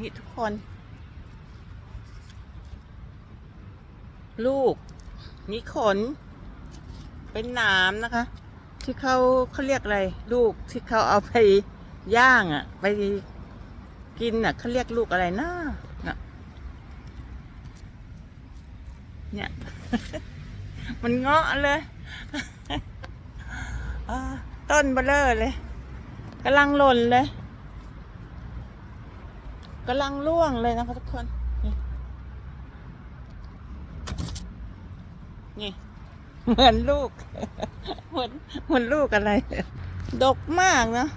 นี่ทุกคน ลูก นี่ขน เป็นหนามนะคะ ที่เขาเขาเรียกอะไร ลูกที่เขาเอาไปย่างอะ่ะ ไปกินอะเขาเรียกลูกอะไรนะนะเนี่ย มันเงาะเลยต้นเบลเลอร์เลยกำลังหล่นเลย กำลังร่วงเลยนะคะทุกคน นี่นี่ เหมือนลูก เหมือนเหมือนลูกอะไร ดกมากเนะ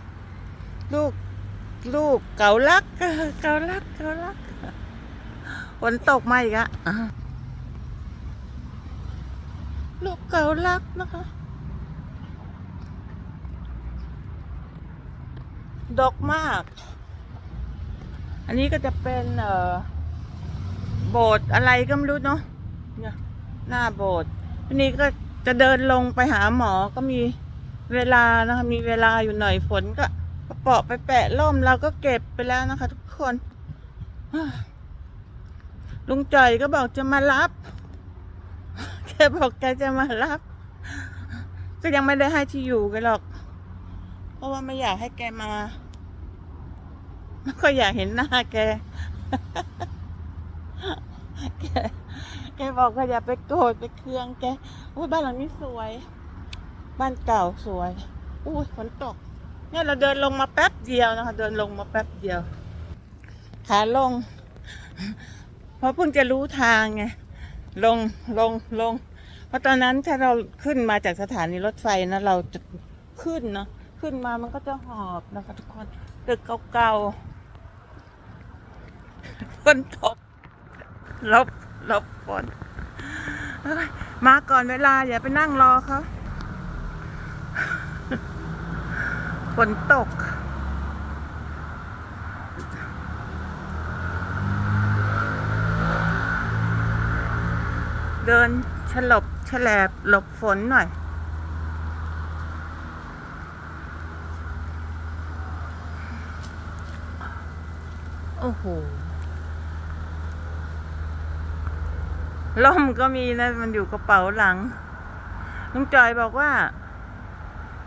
ลูก ลูกเกาลัก เกาลัก เกาลัก ฝนตกมาอีกอะอะลูกเกาลักนะคะ ดกมาก อันนี้ก็จะเป็นเอ่อโบสถ์อะไรก็ไม่รู้เนาะเนี่ยหน้าโบสถ์อันนี้ก็จะเดินลงไปหาหมอก็มีเวลานะคะมีเวลาอยู่หน่อยฝนก็เปาะไปแปะล่มเราก็เก็บไปแล้วนะคะ ทุกคนลุงจ่อยก็บอกจะมารับแกบอกแกจะมารับก็ยังไม่ได้ให้ที่อยู่กันหรอก เพราะว่าไม่อยากให้แกมา ไม่ค่อยอยากเห็นหน้าแกแก แกบอกว่าอย่าไปโกรธไปเคืองแกอุ้ยบ้านหลังนี้สวย บ้านเก่าสวย อุ้ยฝนตก เนี่ยเราเดินลงมาแป๊บเดียวนะคะ เดินลงมาแป๊บเดียว ขาลง เพราะเพิ่งจะรู้ทางไง ลงลงลง เพราะตอนนั้นถ้าเราขึ้นมาจากสถานีรถไฟนะเราจะขึ้นเนาะขึ้นมามันก็จะหอบนะคะทุกคน ตึกเก่าๆ ฝนตกหลบหลบฝนมาก่อนเวลาอย่าไปนั่งรอเขาฝนตก เดินฉลบฉลบหลบฝนหน่อยโอ้โห ล่มก็มีนะ มันอยู่กระเป๋าหลังลุงจอยบอกว่า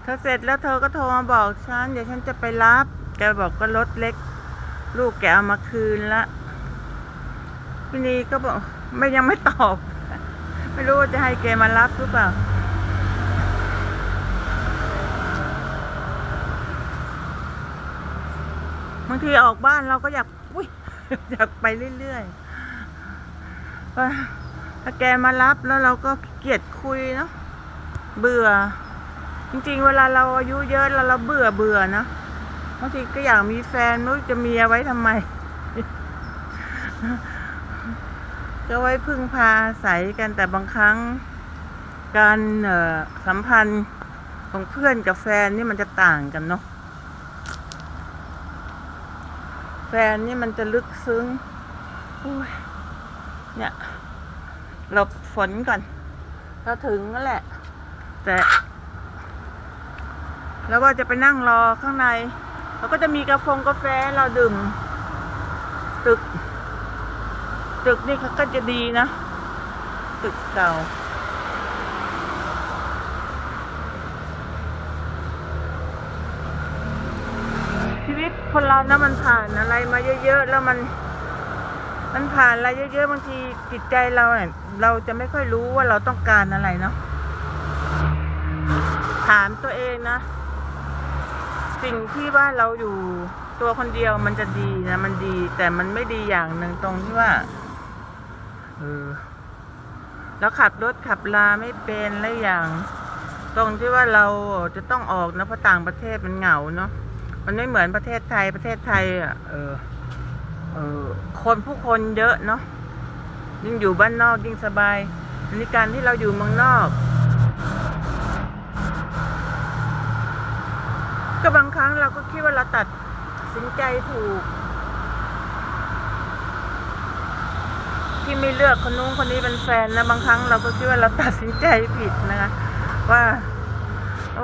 เธอเสร็จแล้วเธอก็โทรมาบอกฉันเดี๋ยวฉันจะไปรับ แกบอกก็รถเล็ก ลูกแกเอามาคืนละพี่นีก็บอก ไม่ยังไม่ตอบ ไม่รู้ว่าจะให้แกมารับหรือเปล่าบางทีออกบ้านเราก็อยากอุ้ยอยากไปเรื่อยๆ ถ้าแกมารับแล้วเราก็เกียจคุยเนาะเบื่อ จริง ๆ เวลาเราอายุเยอะแล้วเราเบื่อเบื่อนะบางทีก็อยากมีแฟนไม่รู้จะมีเอาไว้ทำไมก็ไว้พึ่งพาอาศัยกันแต่บางครั้ง การสัมพันธ์ของเพื่อนกับแฟนนี่มันจะต่างกันเนาะแฟนนี่มันจะลึกซึ้งเนี่ย หลบฝนก่อนก็ถึงแล้วแหละแต่แล้วก็จะไปนั่งรอข้างใน แล้วก็จะมีกาแฟกาแฟให้เราดื่ม ตึก ตึกนี่เขาก็จะดีนะ ตึกเก่า ชีวิตคนเรานะมันผ่านอะไรมาเยอะๆ แล้วมัน มันผ่านอะไรเยอะๆบางทีจิตใจเราเนี่ยเราจะไม่ค่อยรู้ว่าเราต้องการอะไรเนาะถามตัวเองนะ สิ่งที่ว่าเราอยู่ตัวคนเดียวมันจะดีนะมันดี แต่มันไม่ดีอย่างหนึ่งตรงที่ว่าเออแล้วขับรถขับลาไม่เป็นและอย่าง ตรงที่ว่าเราจะต้องออกนะเพราะต่างประเทศมันเหงาเนาะมันไม่เหมือนประเทศไทยประเทศไทยอะเออ ออคนผู้คนเยอะเนาะยิ่งอยู่บ้านนอกยิ่งสบายอันนี้การที่เราอยู่เมืองนอก ก็บางครั้งเราก็คิดว่าเราตัดสินใจถูก ที่ไม่เลือกคนนู้นคนนี้เป็นแฟนนะบางครั้งเราก็คิดว่าเราตัดสินใจผิดนะคะว่า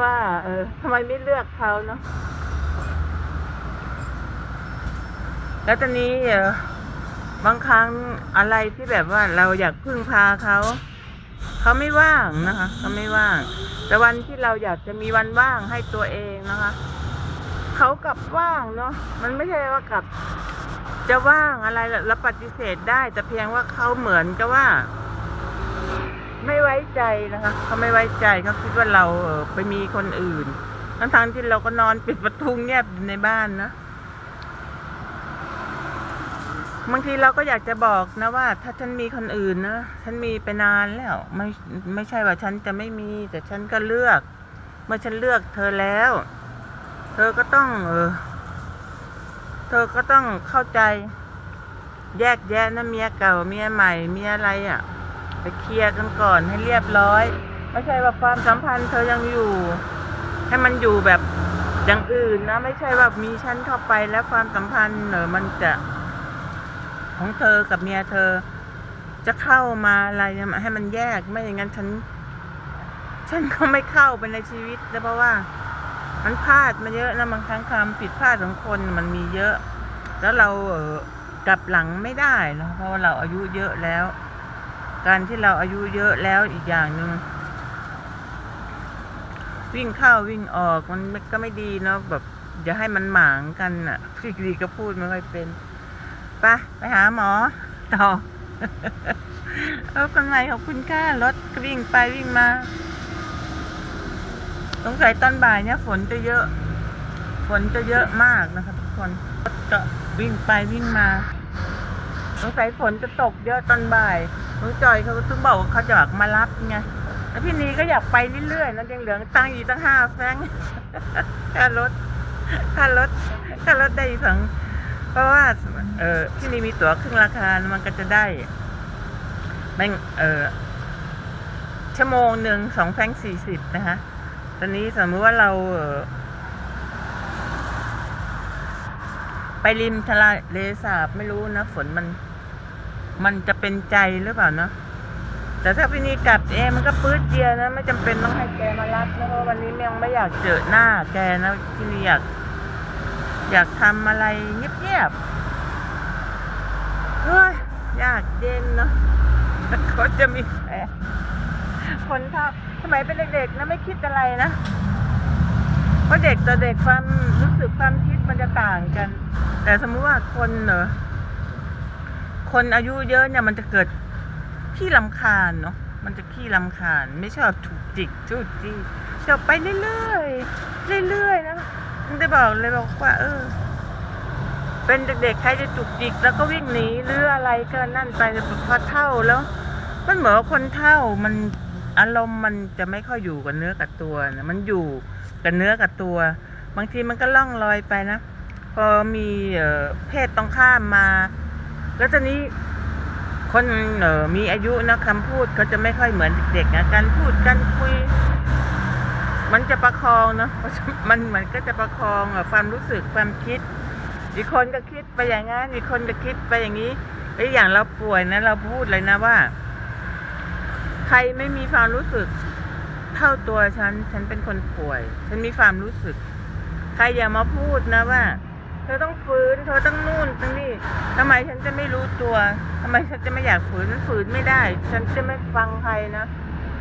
ว่า เออทำไมไม่เลือกเขาเนาะ แล้วตอนนี้บางครั้งอะไรที่แบบว่าเราอยากพึ่งพาเขาเขาไม่ว่างนะคะเขาไม่ว่าง แต่วันที่เราอยากจะมีวันว่างให้ตัวเองนะคะเขากลับว่างเนาะมันไม่ใช่ว่ากลับ จะว่างอะไรแล้วปฏิเสธได้ แต่เพียงว่าเขาเหมือนกับว่า ไม่ไว้ใจนะคะเขาไม่ไว้ใจเขาคิดว่าเราไปมีคนอื่นทั้งทางๆที่เราก็นอนปิดประตูเงียบอยู่ในบ้านนะ บางทีเราก็อยากจะบอกนะว่า ถ้าฉันมีคนอื่นนะฉันมีไปนานแล้วไม่ไม่ใช่ว่าฉันจะไม่มี แต่ฉันก็เลือก เมื่อฉันเลือกเธอแล้ว เธอก็ต้อง เออ เธอก็ต้องเข้าใจ แยกแยะนะเมียเก่าเมียใหม่เมียอะไรอะ่ะไปเคลียร์กันก่อนให้เรียบร้อย ไม่ใช่ว่าความสัมพันธ์เธอยังอยู่ ให้มันอยู่แบบอย่างอื่นนะ ไม่ใช่ว่ามีฉันเข้าไปแล้วความสัมพันธ์เนอมันจะ ของเธอกับเมียเธอ จะเข้ามาอะไรให้มันแยกไม่อย่างนั้นฉัน ฉันก็ไม่เข้าไปในชีวิตนะเพราะว่า มันพลาดมาเยอะนะบางครั้งความผิดพลาดของคนมันมีเยอะ แล้วเราเออกลับหลังไม่ได้นะเพราะว่าเราอายุเยอะแล้ว การที่เราอายุเยอะแล้วอีกอย่างหนึ่งวิ่งเข้าวิ่งออกมันก็ไม่ดีเนาะแบบอย่าให้มันหมางกันอะพี่ดีก็พูดไม่ค่อยเป็น ไปไปหาหมอ ต่อเอาคนใหม่ขอบคุณค่ารถวิ่งไปวิ่งมาสงสัยตอนบ่ายเนี่ยฝนจะเยอะ ฝนจะเยอะมากนะครับทุกคนรถก็วิ่งไปวิ่งมาสงสัยฝนจะตกเยอะตอนบ่ายน้องจอยเขาถึงบอกว่าเขาจะอยากมารับไงแล้วพี่นีก็อยากไปเรื่อยๆนะยังเหลือตังอีกตั้งห้าแฟงค่ารถค่ารถค่ารถได้สอง เพราะว่าเออพี่นี่มีตั๋วครึ่งราคา มันก็จะได้แม่งเออชั่วโมงหนึ่งสองแฟงสี่สิบนะคะตอนนี้สมมติว่าเราเออไปริมทะเลสาบไม่รู้นะ ฝนมัน มันจะเป็นใจหรือเปล่าเนาะแต่ถ้าพี่นี่กลับเองมันก็ปื๊ดเดียวนะ ไม่จำเป็นต้องให้แกมารับนะเพราะวันนี้ยังไม่อยากเจอหน้าแกนะพี่นี่อยาก อยากทำอะไรเงียบๆเฮ้ยอยากเย็นเนาะเขาจะมีแฟนคนเท่าสมัยเป็นเด็กๆนะไม่คิดอะไรนะเพราะเด็กต่อเด็กความรู้สึกความคิดมันจะต่างกัน แต่สมมุติว่าคนเนอะคนอายุเยอะเนี่ยมันจะเกิดขี้ลำคาญเนาะมันจะขี้ลำคาญ ไม่ชอบถูกจิกจูดจี้ชอบไปเรื่อยๆเรื่อยๆนะ มันจะบอกเลยบอกว่า เออ เป็นเด็กๆใครจะจุกจิกแล้วก็วิ่งหนีหรืออะไรก็นั่นไปพอเท่าแล้ว มันเหมือนคนเท่ามันอารมณ์มันจะไม่ค่อยอยู่กับเนื้อกับตัวนะมันอยู่กับเนื้อกับตัว บางทีมันก็ล่องลอยไปนะพอมีเอ่อเพศตรงข้ามมา แล้วตอนนี้คนเออมีอายุนะคำพูดเขาจะไม่ค่อยเหมือนเด็กๆนะการพูดการคุย มันจะประคองเนาะมันมันก็จะประคองอะความรู้สึกความคิด อีกคนก็คิดไปอย่างนั้นอีกคนก็คิดไปอย่างนี้ไอ้อย่างเราป่วยนะเราพูดเลยนะว่า ใครไม่มีความรู้สึก เท่าตัวฉัน ฉันเป็นคนป่วย ฉันมีความรู้สึก ใครอย่ามาพูดนะว่า เธอต้องฝืนเธอต้องนู่นต้องนี่ทำไมฉันจะไม่รู้ตัวทำไมฉันจะไม่อยากฝืนฝืนไม่ได้ ฉันจะไม่ฟังใครนะ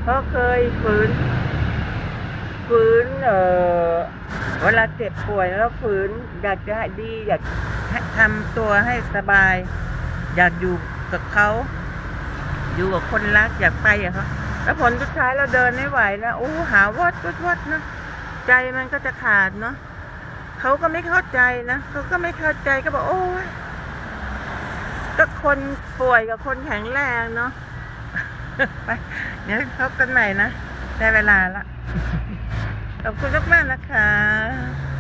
เพราะเคยฝืน ฝืนเออเวลาเจ็บป่วยแล้วฝืนอยากจะให้ดีอยากทำตัวให้สบาย อยากอยู่กับเขาอยู่กับคนรักอยากไปอะเขาแล้วผลสุดท้ายเราเดินไม่ไหวนะโอ้หาวัดวัดวัดนะใจมันก็จะขาดเนาะเขาก็ไม่เข้าใจนะเขาก็ไม่เข้าใจก็บอกโอ้ยก็คนป่วยกับคนแข็งแรงเนาะไปเดี๋ยวพบกันใหม่นะได้เวลาละ ขอบคุณมากๆนะคะ